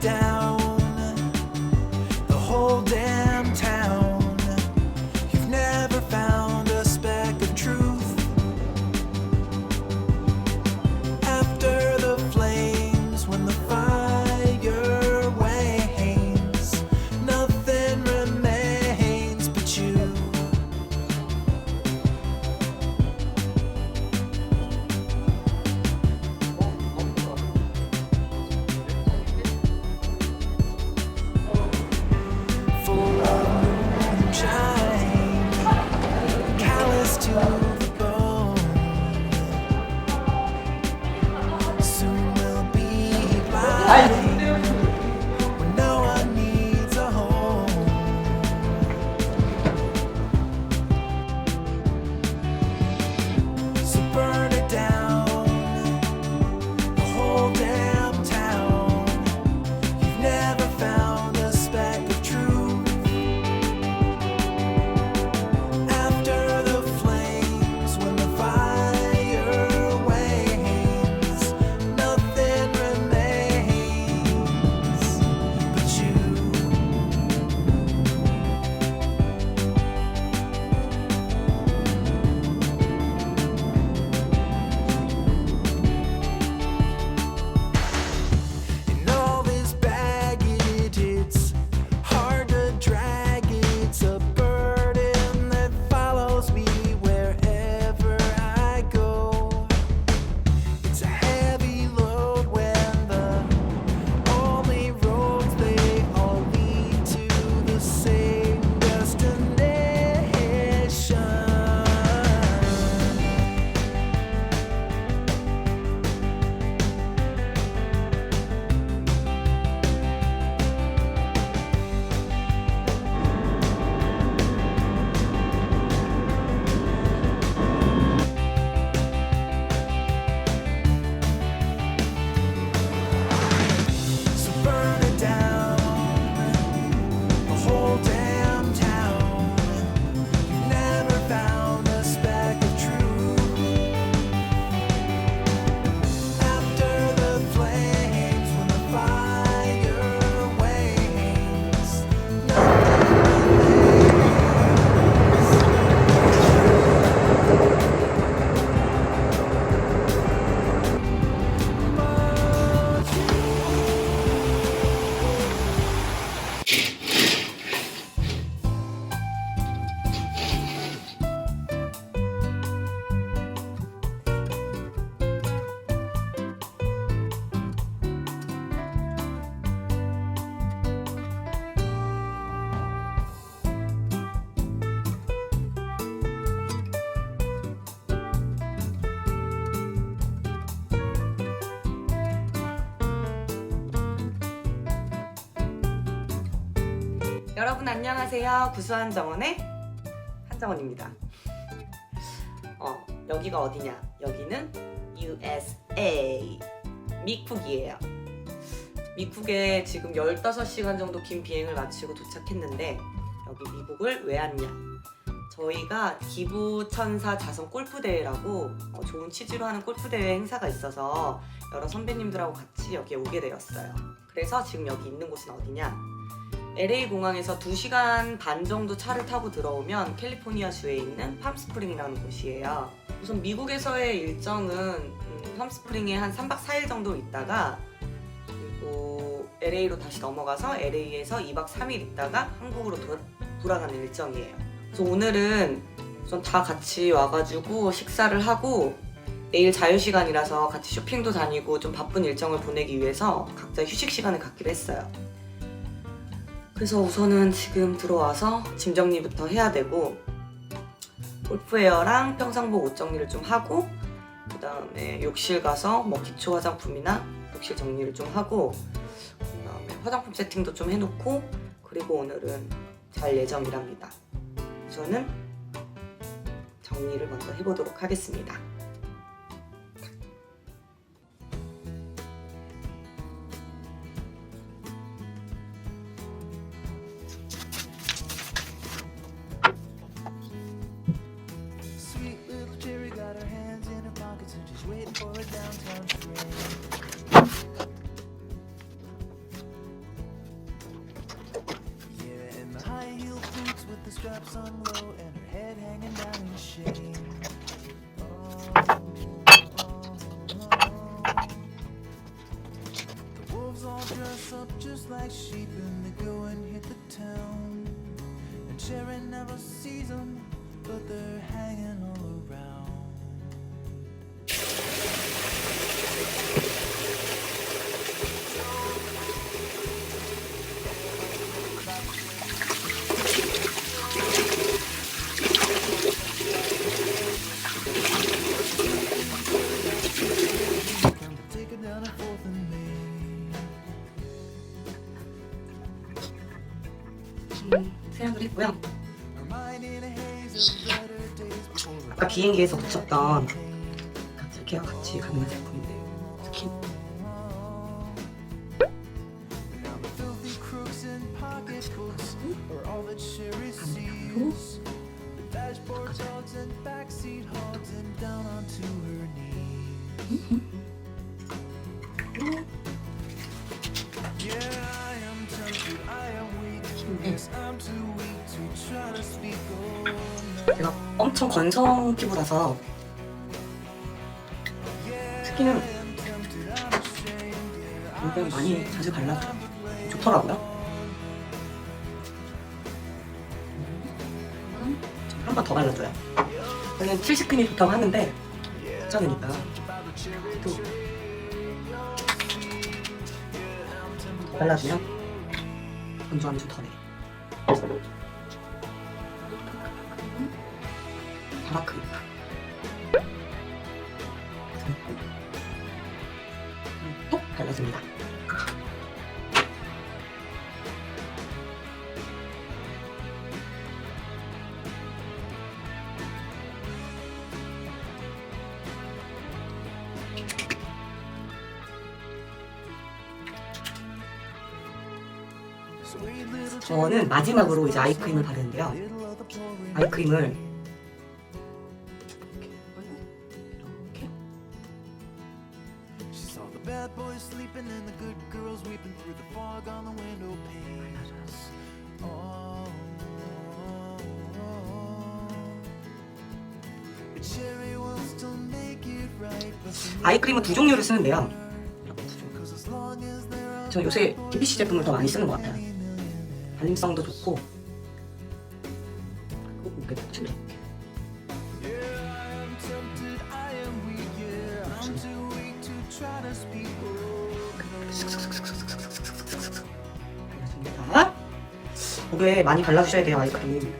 down. 여러분 안녕하세요. 구수한 정원의 한정원입니다. 어, 여기가 어디냐? 여기는 USA 미쿡이에요. 미쿡에 지금 15시간 정도 긴 비행을 마치고 도착했는데 여기 미국을 왜 왔냐? 저희가 기부천사 자선 골프대회라고 어, 좋은 취지로 하는 골프대회 행사가 있어서 여러 선배님들하고 같이 여기에 오게 되었어요. 그래서 지금 여기 있는 곳은 어디냐? LA 공항에서 2시간 반 정도 차를 타고 들어오면 캘리포니아주에 있는 팜스프링이라는 곳이에요. 우선 미국에서의 일정은 음, 팜스프링에 한 3박 4일 정도 있다가 그리고 LA로 다시 넘어가서 LA에서 2박 3일 있다가 한국으로 도, 돌아가는 일정이에요. 그래서 오늘은 우선 다 같이 와가지고 식사를 하고 내일 자유시간이라서 같이 쇼핑도 다니고 좀 바쁜 일정을 보내기 위해서 각자 휴식 시간을 갖기로 했어요. 그래서 우선은 지금 들어와서 짐 정리부터 해야 되고 골프웨어랑 평상복 옷 정리를 좀 하고 그 다음에 욕실 가서 뭐 기초 화장품이나 욕실 정리를 좀 하고 그 다음에 화장품 세팅도 좀 해놓고 그리고 오늘은 잘 예정이랍니다. 저는 정리를 먼저 해보도록 하겠습니다. Dress up just like sheep and they go and hit the town. And Cherry never sees them, but they're hanging all 아까 비행기에서 붙였던 이렇게요 같이 가능한 제품인데 엄청 건성 피부라서 스킨은 굉장히 많이 자주 발라서 좋더라고요. 한 번 더 발라줘요. 원래는 70근이 좋다고 하는데 괜찮으니까 또 발라주면 건조함이 좀 덜해. 다라크. 또 발라줍니다. 저는 마지막으로 이제 아이크림을 바르는데요. 아이크림을 아이크림은 두 종류를 쓰는데요. 저 요새 DBC 제품을 더 많이 쓰는 것 같아요. 발림성도 좋고. 발라줍니다. 목에 많이 발라주셔야 돼요 아이크림.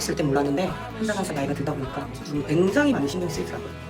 쓸때 몰랐는데 한살 한살 나이가 들다 보니까 굉장히 많이 신경 쓰이더라고요.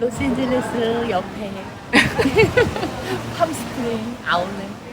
로스앤젤레스 옆에. 팜스프링 아울렛.